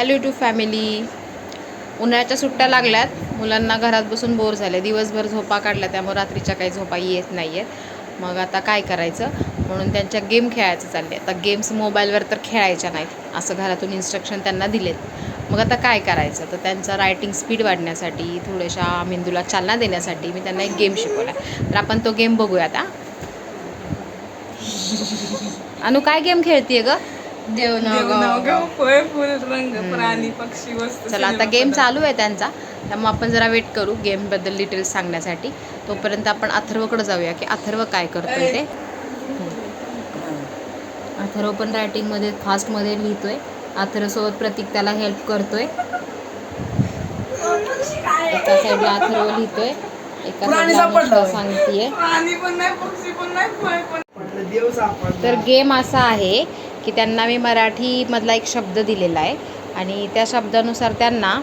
Hello to family उन्हाळ्याच्या सुट्ट्या लागल्यात. मुलांना घरात बसून बोर झाले. दिवसभर झोपा काढल्या त्यामुळे रात्रीच्या काही झोपा येत नाही आहेत मग आता काय करायचं? म्हणून त्यांच्या गेम खेळायचं चालले. आता गेम्स मोबाईलवर तर खेळायच्या नाहीत. असं घरातून इन्स्ट्रक्शन त्यांना दिलेत. मग आता काय करायचं? तर त्यांचा रायटिंग स्पीड वाढण्यासाठी थोड्याशा मेंदूला चालना देण्यासाठी मी त्यांना एक गेम शिकवला तर आपण तो गेम बघूया आता अनु काय गेम खेळतीये गं? देवनाव फळ फुल रंग प्राणी पक्षी वस्तू चला आता गेम. चालू आहे त्यांचा. त्यामुळे आपण जरा वेट करू गेमबद्दल डिटेल्स सांगण्यासाठी. तोपर्यंत आपण अथर्वकडे जाऊया की अथर्व काय करतोय ते. अथर्व पण रायटिंगमध्ये फास्टमध्ये लिहितोय. अथर्वसोबत प्रतीक त्याला हेल्प करतोय. एका साईडला अथर्व लिहितोय. एका प्राणी साईडला. सांगतीये. प्राणी पण नाही पक्षी पण नाही फळ पण म्हटलं देव सापडला. तर गेम असा आहे की त्यांना मी मराठीमधला एक शब्द दिलेला आहे. आणि त्या शब्दानुसार त्यांना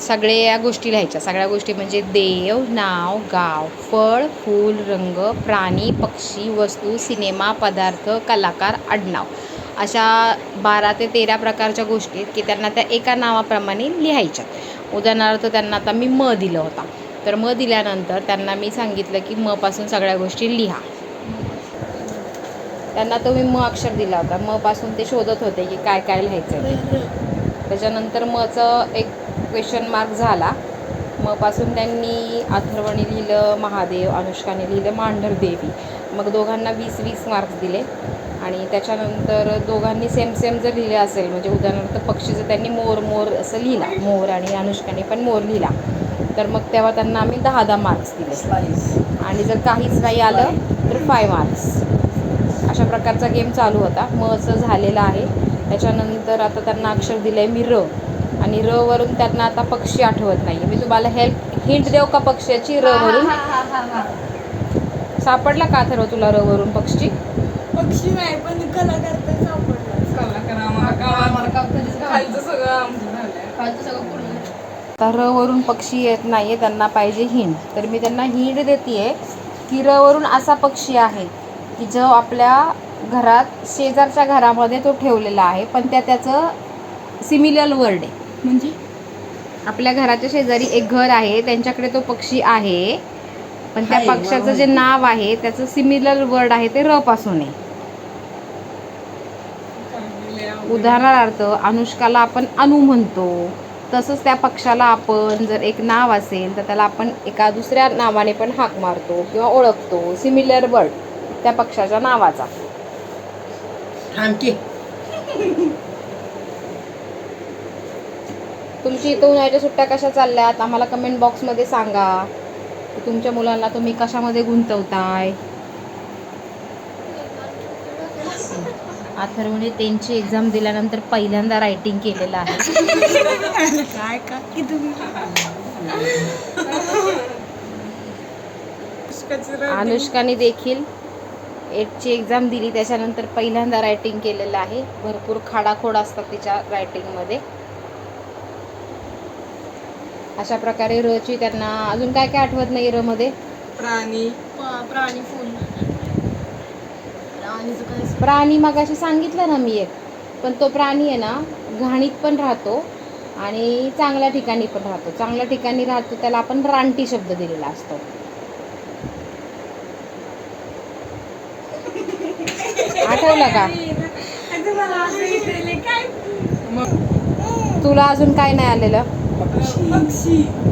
सगळ्या गोष्टी लिहायच्या. सगळ्या गोष्टी म्हणजे देव नाव गाव फळ फूल रंग प्राणी पक्षी वस्तू सिनेमा पदार्थ कलाकार आडनाव अशा बारा ते तेरा प्रकारच्या गोष्टी आहेत की त्यांना त्या एका नावाप्रमाणे लिहायच्या. उदाहरणार्थ त्यांना आता मी म दिलं होता. तर म दिल्यानंतर त्यांना मी सांगितलं की मपासून सगळ्या गोष्टी लिहा. त्यांना तो मी म अक्षर दिला होता. म पासून ते शोधत होते की काय काय लिहायचं आहे त्याच्यानंतर मचं एक क्वेश्चन मार्क झाला. म पासून त्यांनी अथर्वने लिहिलं महादेव अनुष्काने लिहिलं मांढर देवी. मग दोघांना वीस वीस मार्क्स दिले. आणि त्याच्यानंतर दोघांनी सेम सेम जर लिहिले असेल म्हणजे उदाहरणार्थ पक्षीचं त्यांनी मोर मोर असं लिहिला. मोर आणि अनुष्काने पण मोर लिहिला. तर मग तेव्हा त्यांना आम्ही दहा दहा मार्क्स दिले. आणि जर काहीच नाही आलं तर फाय मार्क्स अशा प्रकारचा गेम चालू होता. मचं झालेला आहे. त्याच्यानंतर आता त्यांना अक्षर दिलं आहे मी र. आणि र वरून त्यांना आता पक्षी आठवत नाही मी तुम्हाला हेल्प हिंट देऊ का पक्ष्याची र वरून? सापडला का अथर्व तुला र वरून पक्षी? पक्षी नाही पण कलाकार तर सापडला र वरून पक्षी येत नाही आहे त्यांना पाहिजे हिंट तर मी त्यांना हिंट देते आहे की र वरून असा पक्षी आहे. की जो आपल्या घरात शेजारच्या घरामध्ये तो ठेवलेला आहे पण त्या त्याचं सिमिलर वर्ड आहे. म्हणजे? आपल्या घराच्या शेजारी एक घर आहे त्यांच्याकडे तो पक्षी आहे पण त्या हाय, पक्षाचं जे नाव आहे त्याचं सिमिलर वर्ड आहे ते र पासून आहे. उदाहरणार्थ अनुष्काला आपण अनु म्हणतो. तसंच त्या पक्षाला आपण जर एक नाव असेल तर त्याला आपण एका दुसऱ्या नावाने पण हाक मारतो किंवा ओळखतो. सिमिलर वर्ड त्या पक्षाच्या नावाचा. तुमची इथं उन्हाळ्याच्या सुट्ट्या कशा चालल्यात? आम्हाला कमेंट बॉक्समध्ये सांगा. की तुमच्या मुलांना तुम्ही कशामध्ये गुंतवताय? अथर्वने त्यांची एक्झाम दिल्यानंतर पहिल्यांदा रायटिंग केलेलं आहे. काय का की तुम्ही? अनुष्काने देखील एटची एक्झाम दिली त्याच्यानंतर पहिल्यांदा रायटिंग केलेलं आहे. भरपूर खाडाखोड असतात तिच्या रायटिंगमध्ये अशा प्रकारे रची त्यांना अजून काय काय आठवत नाही र मध्ये? प्राणी. प्राणी फुल. प्राणीचं काय प्राणी मगाशी सांगितलं ना मी एक. पण तो प्राणी आहे ना घाणीत पण राहतो आणि चांगल्या ठिकाणी पण राहतो. चांगल्या ठिकाणी राहतो त्याला आपण रानटी शब्द दिलेला असतो. आठवलं का? तुला अजून काय नाही आलेलं?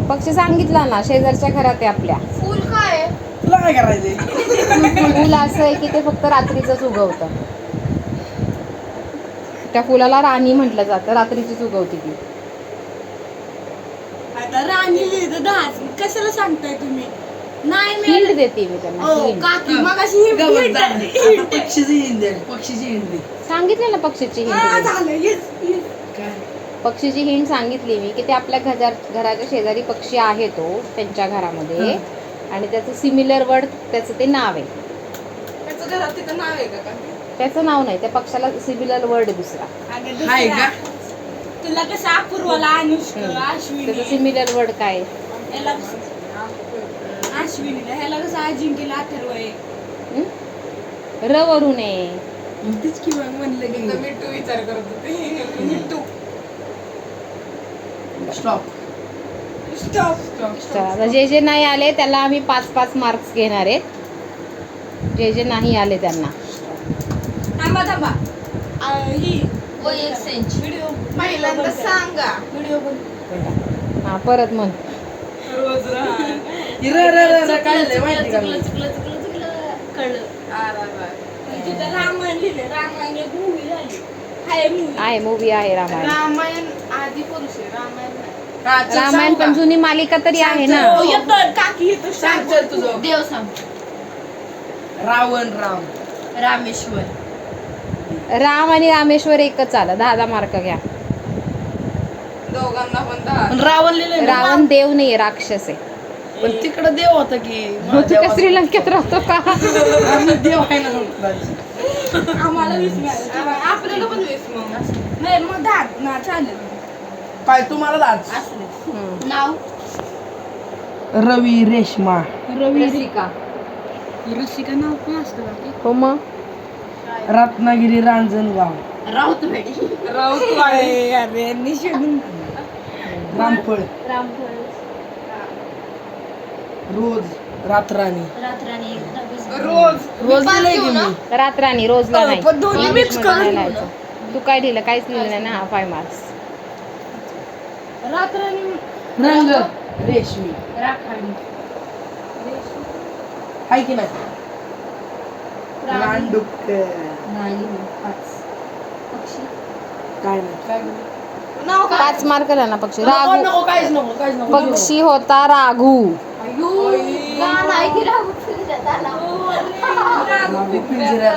पक्षी. सांगितला ना शेजारच्या घरात आहे आपल्या. फुल काय? तुला काय करायचंय? फुल असं आहे की ते फक्त रात्रीचंच उगवतं. त्या फुलाला राणी म्हटलं जातं रात्रीचीच उगवते ती. आता राणी कशाला सांगताय तुम्ही? नाही हिंट देते मी त्यांना आता पक्षीची हिंदी हिंदी सांगितलं ना पक्षीची हिंट झालं. येस काय? पक्षीची हिंट सांगितली मी की ते आपल्या घर घराच्या शेजारी पक्षी आहे तो त्यांच्या घरामध्ये. आणि त्याचं सिमिलर वर्ड त्याचं ते नाव आहे. त्याचं नाव आहे का काकी? त्याचं नाव नाही त्या पक्षाला सिमिलर वर्ड दुसरा? तुला कसं अपूर्वाला अनुष्का हम्म. अश्विनी. त्याचं सिमिलर वर्ड काय? अश्विनीला ह्याला कसं अजिंक्यला अथर्व आहे हं? मग तीच की मग म्हणलं की मिठू विचार करत होते. स्टॉप. स्टॉप. चला आता जे जे नाही आले त्याला आम्ही पाच पाच मार्क्स घेणार आहेत जे जे नाही आले त्यांना. थांबा थांबा. आ, ही. एक सेंच व्हिडिओ पहिल्यांदा सांगा. व्हिडिओ हा परत म्हण. काढलंय माहिती का? चुकलं चुकलं चुकलं चुकलं कळलं. तिथं रामायण लिहिलं रामायण एक मूवी झाली. हाय मूवी आहे मूवी आहे रामायण. रामायण आधी पुरुष आहे रामायण नाही. चल रामायण सांगू पण का? जुनी मालिका तरी आहे ना? हो, येतो काकी येतो सांग चल तुझं. देव सांग. रावण राम. रामेश्वर. राम आणि रामेश्वर एकच आलं. दहा दहा मार्क घ्या. दोघांना पण दहा. रावण रावण देव नाही राक्षस आहे. पण तिकडं देव होता की मग तू काय श्रीलंकेत राहतो का? आम्ही देव आहे ना. आम्हाला वीस मिळाले. आपल्याला पण वीस मग. नाही मग दहा ना चालेल. काय तुम्हाला दाच असले. नाव? रवी रेशमा. रसिका ऋषिका. नाव पण असतं का हो मग? रत्नागिरी रांजणगाव. राऊतवाडी. राऊत अरे निषेधून रामफळ. रामफळ. रोज रात्राणी. रात्राने एकदा वीस रोज. रोज लिहिलंय की? मी. रात्रानी रोजला नाही. पण दोन्ही इंग्लिश mix मध्ये करून नाही लिहायचं. तू काय लिहिलं काहीच लिहिलं नाही ना हा फाय मार्क्स रात्राने रंग रेशमी. राखाडी. हाय की नाही? पाच. पक्षी. काय नाही. नाव काय? पाच मार्क ना पक्षी. नको, राघू. नको काहीच नको काहीच नको पक्षी होता राघू.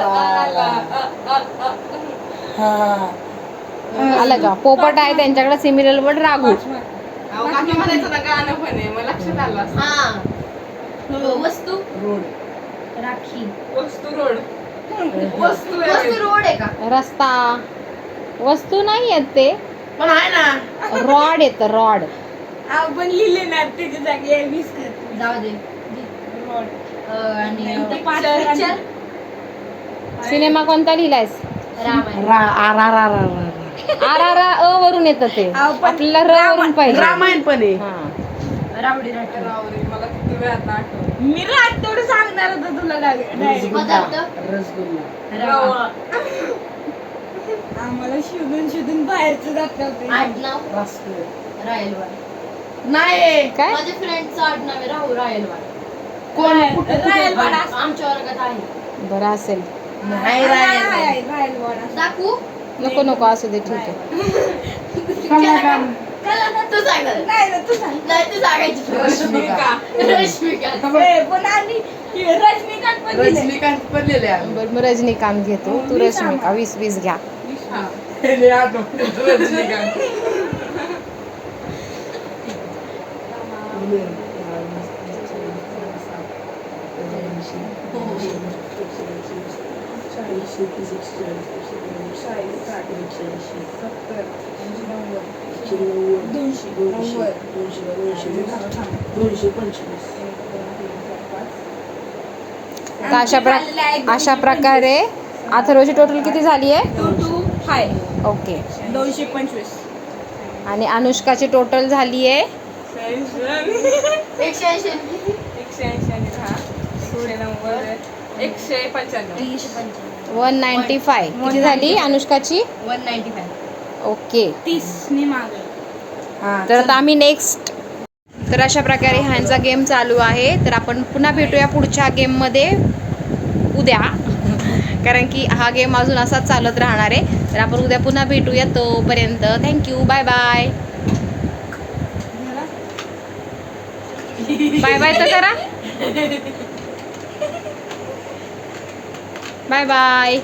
आला. हा का पोपट आहे त्यांच्याकडे सिमिलर वर्ड राघू काकी म्हणायचं ना गाणं पण आहे मग लक्षात आलं असं. हा वस्तू रोड राखी वस्तू रोड वस्तू. रोड आहे का रस्ता वस्तू नाही आहेत ते पण आहे ना रॉड येतं रॉड आपण लिहिले ना त्याच्या जागी वीस करतो. जाऊ दे. रोड अं, आणि ते पाच करायचे. पिक्चर सिनेमा कोणता लिहिलायस? रामायण. रा R R R R R. R R अ वरून येतं ते. अहो, पण आपल्याला र वरून पाहिजे. रामायण पण आहे. हा. रावडी मला किती वेळात आठवलं. मी सांगणार होतं तुला direct. रसगुल्ला. पदार्थ? रसगुल्ला. रवा. आम्हाला शोधून शोधून बाहेरचं जात नव्हते आडनाव रसगुल्ला. रायलवाड. नाही काय? माझ्या फ्रेंडचं आडनाव आहे राहू रायलवाड. कोण? कुठे रायलवाड असं. आमच्या वर्गात आहे. बरं असेल. नाही रायलवाड असं. दाखवू? नको नको असू दे ठीक आहे. कलाकार तू सांग. नाही ना, तू सांग. नाही तू सांगायची. रश्मिका. रश्मिका. ए, पण आणि हे रजनीकांत पण दिलंय. रजनीकांत पण लिहिले आहे बरं मग रजनीकांत घेतो. तू वीस रश्मिका. वीस वीस घ्या. हे रजनीकांत. दोनशे पंचवीस तर अशा प्र अशा प्रकारे अथर्वची टोटल किती झाली आहे? ओके दोनशे पंचवीस. आणि अनुष्काची टोटल झाली आहे? एकशे ऐंशी. एकशे ऐंशी. आणि दहा. एकशे नव्वद एकशे पंच्याण्णव. एकशे पंच्याण्णव. One ninety five. किती झाली अनुष्काची? One ninety five. ओके. तीस ने मागे. हा तर आता आम्ही नेक्स्ट तर अशा प्रकारे ह्यांचा गेम चालू आहे. तर आपण पुन्हा भेटूया पुढच्या गेममध्ये उद्या. कारण की हा गेम अजून असाच चालत राहणार आहे. तर आपण उद्या पुन्हा भेटूया तोपर्यंत. Thank you bye bye bye bye तर करा बाय बाय